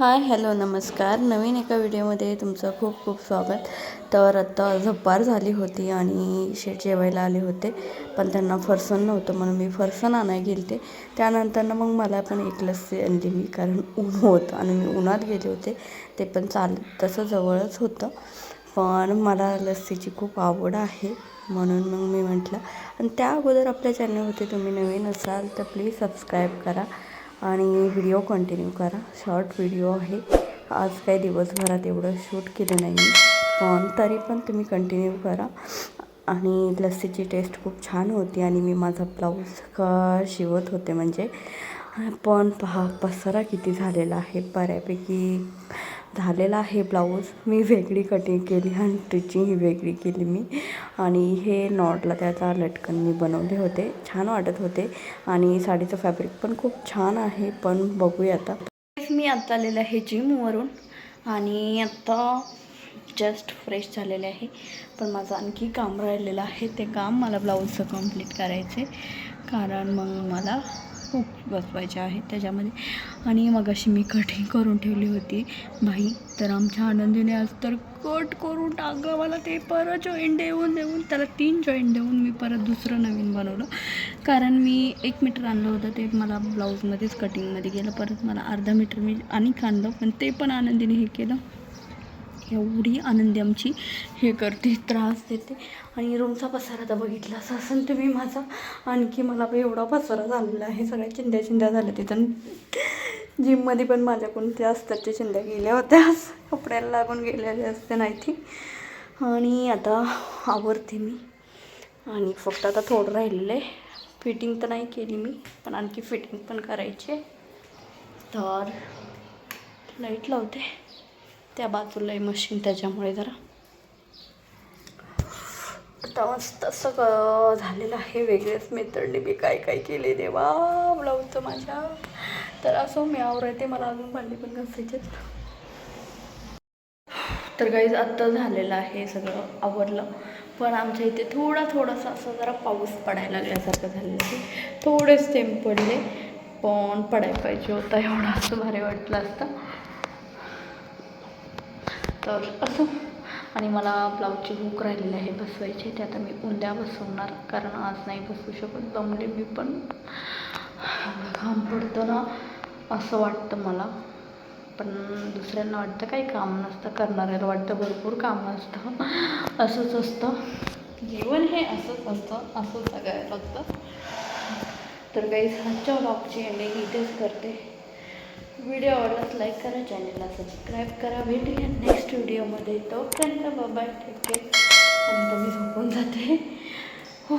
Hi hello नमस्कार. नवीन एका व्हिडिओमध्ये तुमचं खूप खूप स्वागत. तर आत्ता झपार झाली होती आणि शेट जेवायला आले होते पण त्यांना फरसन नव्हतं म्हणून मी फरसन आणायला गेले ते त्यानंतर मग मला पण एक लस्सी आणली मी कारण ऊन होतं आणि मी उन्हात गेले होते. ते पण चाल तसं जवळच होतं. पण मला लस्सीची खूप आवड आहे म्हणून मग मी म्हटलं आणि त्या अगोदर आपल्या चॅनलवरती तुम्ही नवीन असाल तर प्लीज सबस्क्राईब करा. आणि व्हिडिओ कंटिन्यू करा. शॉर्ट व्हिडिओ आहे. आज काही दिवसभरात एवढं शूट केलं नाही पण तरी पण तुम्ही कंटिन्यू करा. आणि लस्सीची टेस्ट खूप छान होती आणि मी माझा ब्लाऊज का शिवत होते म्हणजे. पण पहा पसारा किती झालेला आहे. बऱ्यापैकी झालेला आहे ब्लाऊज. मी वेगळी कटिंग केली आणि स्टिचिंग ही वेगळी केली मी. आणि हे नॉटला त्याचा लटकन मी बनवले होते. छान वाटत होते. आणि साडीचं फॅब्रिक पण खूप छान आहे. पण बघूया आता. मी आत्ता आलेलं आहे जिमवरून आणि आत्ता जस्ट फ्रेश झालेले आहे. पण माझं आणखी काम राहिलेलं आहे. ते काम मला ब्लाऊजचं कंप्लीट करायचं आहे कारण मग मला खूप बसवायचे आहेत त्याच्यामध्ये. आणि मग अशी मी कटिंग करून ठेवली होती. बाई तर आमच्या आनंदीने आज तर कट करून टाकलं. मला ते परत जॉईंट देऊन देऊन त्याला तीन जॉईंट देऊन मी परत दुसरं नवीन बनवलं. कारण मी एक मीटर आणलं होतं ते मला ब्लाऊजमध्येच कटिंगमध्ये गेलं. परत मला अर्धा मीटर मी आणि आणलं पण ते पण आनंदीने हे केलं. एवढी आनंदी आमची हे करते त्रास देते. आणि रूमचा पसारा तर बघितला असं असेल तुम्ही माझा. आणखी मला पण एवढा पसारा झालेला आहे. सगळ्या चिंध्या चिंध्या झाल्या तिथं. जिममध्ये पण माझ्याकडून त्या असतातच्या चिंध्या गेल्या होत्या. कपड्याला लागून गेलेले असते नाही ती. आणि आता आवरते मी. आणि फक्त आता थोडं राहिलेलं आहे. फिटिंग तर नाही केली मी पण आणखी फिटिंग पण करायची तर लाइट लावते. त्या बाजूला आहे मशीन त्याच्यामुळे जरा. आता मस्त असं झालेलं आहे वेगळेच मेथडने मी काय काय केले देवा ब्लाऊजचं माझ्या. तर असं मी आवडते मला अजून भांडी पण घासायचेच तर काहीच आत्ता झालेलं आहे सगळं आवडलं पण आमच्या इथे थोडा थोडासा असं जरा पाऊस पडायला लागल्यासारखं झालेलं आहे. थोडेच थेंब पडले पण पडायला पाहिजे होता एवढा असं भारी वाटलं असतं. तर असं. आणि मला ब्लाऊजची हुक राहिलेली आहे बसवायची. ते आता मी उद्या बसवणार. कारण आज नाही बसवू शकत. दमले मी पण. घाम पडतं ना असं वाटतं मला. पण दुसऱ्यांना वाटतं काही काम नसतं. करणाऱ्याला वाटतं भरपूर कामं असतं. असंच असतं. जीवन हे असंच असतं. असं सगळ्यात असतं तर काही आजच्या ब्लॉगची एंडिंग इथेच करते. व्हिडिओ आवडलाच लाईक करा चॅनलला सबस्क्राईब करा. भेटूया नेक्स्ट व्हिडिओमध्ये. तोपर्यंत बाबा ठीक आहे आणि तुम्ही झोपून जाते. हो.